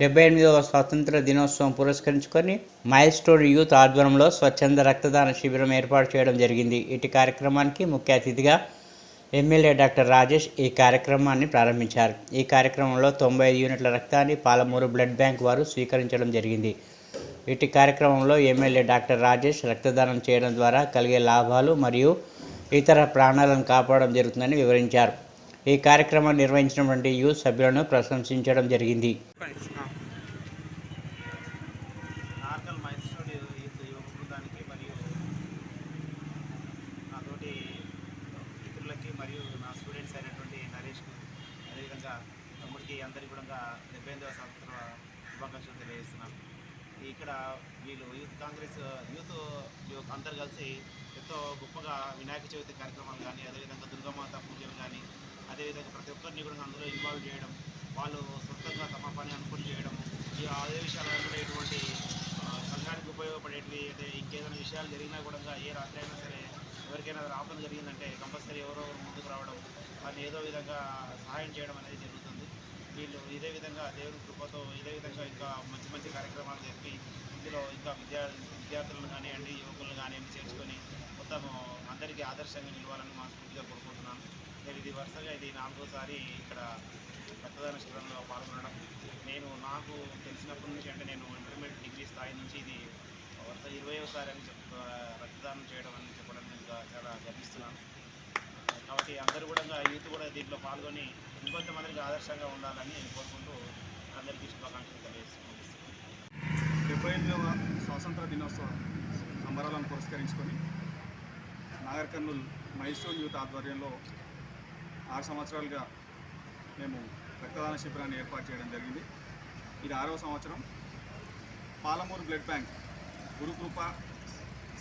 డెబ్బై ఎనిమిదవ స్వాతంత్ర దినోత్సవం పురస్కరించుకొని మైల్ స్టోన్ యూత్ ఆధ్వర్యంలో స్వచ్ఛంద రక్తదాన శిబిరం ఏర్పాటు చేయడం జరిగింది. ఇటు కార్యక్రమానికి ముఖ్య అతిథిగా ఎమ్మెల్యే డాక్టర్ రాజేష్ ఈ కార్యక్రమాన్ని ప్రారంభించారు. ఈ కార్యక్రమంలో తొంభై ఐదు యూనిట్ల రక్తాన్ని పాలమూరు బ్లడ్ బ్యాంక్ వారు స్వీకరించడం జరిగింది. ఇటు కార్యక్రమంలో ఎమ్మెల్యే డాక్టర్ రాజేష్ రక్తదానం చేయడం ద్వారా కలిగే లాభాలు మరియు ఇతర ప్రాణాలను కాపాడడం జరుగుతుందని వివరించారు. ఈ కార్యక్రమాన్ని నిర్వహించినటువంటి యూత్ సభ్యులను ప్రశంసించడం జరిగింది. మరియు నా స్టూడెంట్స్ అయినటువంటి నరేష్కు అదేవిధంగా తమ్ముడికి అందరికీ కూడా డెబ్బై ఎనిమిదవ సంవత్సర శుభాకాంక్షలు తెలియజేస్తున్నాను. ఇక్కడ వీళ్ళు యూత్ కాంగ్రెస్ యూత్ అందరు కలిసి ఎంతో గొప్పగా వినాయక చవితి కార్యక్రమాలు కానీ అదేవిధంగా దుర్గామాత పూజలు కానీ అదేవిధంగా ప్రతి ఒక్కరిని కూడా అందులో ఇన్వాల్వ్ చేయడం వాళ్ళు సొంతంగా తమ పని అనుకుని చేయడం ఈ అదే విషయాలు అనుకునేటువంటి ఎటువంటి సంఘానికి ఉపయోగపడేటివి అంటే ఇంకేదైనా విషయాలు జరిగినా కూడా ఏ రాత్రి అయినా సరే ఎవరికైనా రావడం జరిగిందంటే కంపల్సరీ ఎవరో ముందుకు రావడం వారిని ఏదో విధంగా సహాయం చేయడం అనేది జరుగుతుంది. వీళ్ళు ఇదే విధంగా దేవుని కృపతో ఇదే విధంగా ఇంకా మంచి మంచి కార్యక్రమాలు జరిపి ఇందులో ఇంకా విద్యా విద్యార్థులను కానివ్వండి యువకులను కానివ్వండి చేర్చుకొని మొత్తం అందరికీ ఆదర్శంగా నిలవాలని మనస్ఫూర్తిగా కోరుకుంటున్నాను. నేను ఇది వరుసగా ఇది నాలుగోసారి ఇక్కడ రక్తదాన శిబిరంలో పాల్గొనడం. నేను నాకు తెలిసినప్పటి నుంచి అంటే నేను ఇంటర్మీడియట్ డిగ్రీ స్థాయి నుంచి ఇది వరుస ఇరవైసారి అని చెప్ రక్తదానం చేయడం అని చాలా గర్విస్తున్నాను. కాబట్టి అందరూ కూడా యూత్ కూడా దీంట్లో పాల్గొని ఇంకొంతమందికి ఆదర్శంగా ఉండాలని కోరుకుంటూ అందరికీ శుభాకాంక్షలు తెలియజేస్తున్నాను. డెబ్బై ఎనిమిదవ స్వాతంత్ర దినోత్సవ సంబరాలను పురస్కరించుకొని నాగర్ కర్నూల్ మైసూర్ యూత్ ఆధ్వర్యంలో ఆరు సంవత్సరాలుగా మేము రక్తదాన శిబిరాన్ని ఏర్పాటు చేయడం జరిగింది. ఇది ఆరవ సంవత్సరం. పాలమూరు బ్లడ్ బ్యాంక్ గురుకృప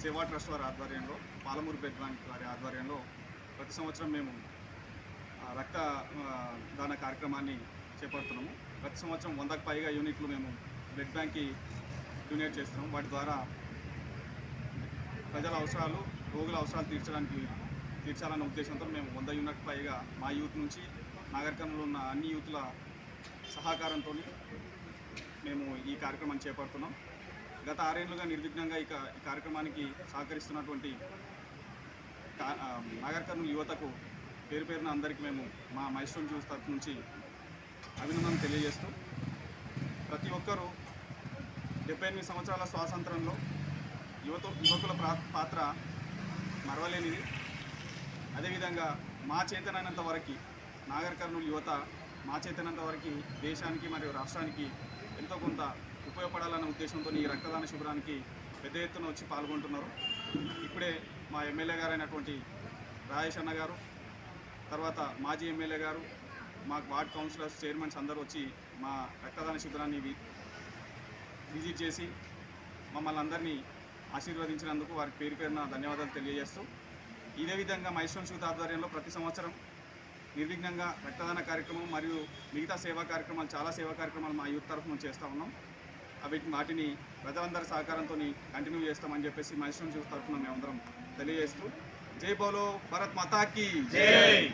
సేవా ట్రస్ట్ వారి ఆధ్వర్యంలో పాలమూరు బ్లడ్ బ్యాంక్ వారి ఆధ్వర్యంలో ప్రతి సంవత్సరం మేము రక్త దాన కార్యక్రమాన్ని చేపడుతున్నాము. ప్రతి సంవత్సరం వందకు పైగా యూనిట్లు మేము బ్లడ్ బ్యాంక్కి డొనేట్ చేస్తున్నాం. వాటి ద్వారా ప్రజల అవసరాలు రోగుల అవసరాలు తీర్చడానికి తీర్చాలన్న ఉద్దేశంతో మేము వంద యూనిట్ పైగా మా యూత్ నుంచి నాగరికంలో ఉన్న అన్ని యూత్ల సహకారంతో మేము ఈ కార్యక్రమాన్ని చేపడుతున్నాం. గత ఆరేళ్ళుగా నిర్విఘ్నంగా ఈ ఈ కార్యక్రమానికి సహకరిస్తున్నటువంటి కా- నాగర్ కర్నూలు యువతకు పేరు పేరున అందరికీ మేము మా మైస్టోన్ జ్యూస్ తరఫు నుంచి అభినందనలు తెలియజేస్తూ ప్రతి ఒక్కరూ డెబ్బై ఎనిమిది సంవత్సరాల స్వాతంత్రంలో యువత యువకుల ప్రా- పాత్ర మరవలేనిది. అదేవిధంగా మా చేతనైనంత వరకు నాగర్ కర్నూలు యువత మా చేతనంత వరకు దేశానికి మరియు రాష్ట్రానికి ఎంతో కొంత ఉపయోగపడాలనే ఉద్దేశంతో ఈ రక్తదాన శిబిరానికి పెద్ద ఎత్తున వచ్చి పాల్గొంటున్నారు. ఇప్పుడే మా ఎమ్మెల్యే గారైనటువంటి రాజేష్ అన్న గారు తర్వాత మాజీ ఎమ్మెల్యే గారు మా వార్డ్ కౌన్సిలర్స్ చైర్మన్స్ అందరూ వచ్చి మా రక్తదాన శిబిరాన్ని విజిట్ చేసి మమ్మల్ని అందరినీ ఆశీర్వదించినందుకు వారికి పేరు పేరున ధన్యవాదాలు తెలియజేస్తూ ఇదే విధంగా మైసూర్ యూత్ ఆధ్వర్యంలో ప్రతి సంవత్సరం నిర్విఘ్నంగా రక్తదాన కార్యక్రమం మరియు మిగతా సేవా కార్యక్రమాలు చాలా సేవా కార్యక్రమాలు మా యూత్ తరఫు చేస్తూ ఉన్నాం. అవి వాటిని ప్రజలందరి సహకారంతో కంటిన్యూ చేస్తామని చెప్పేసి మనిషి నుంచి తరఫున మేమందరం తెలియజేస్తూ జై బోలో భరత్ మాతాకి. జై.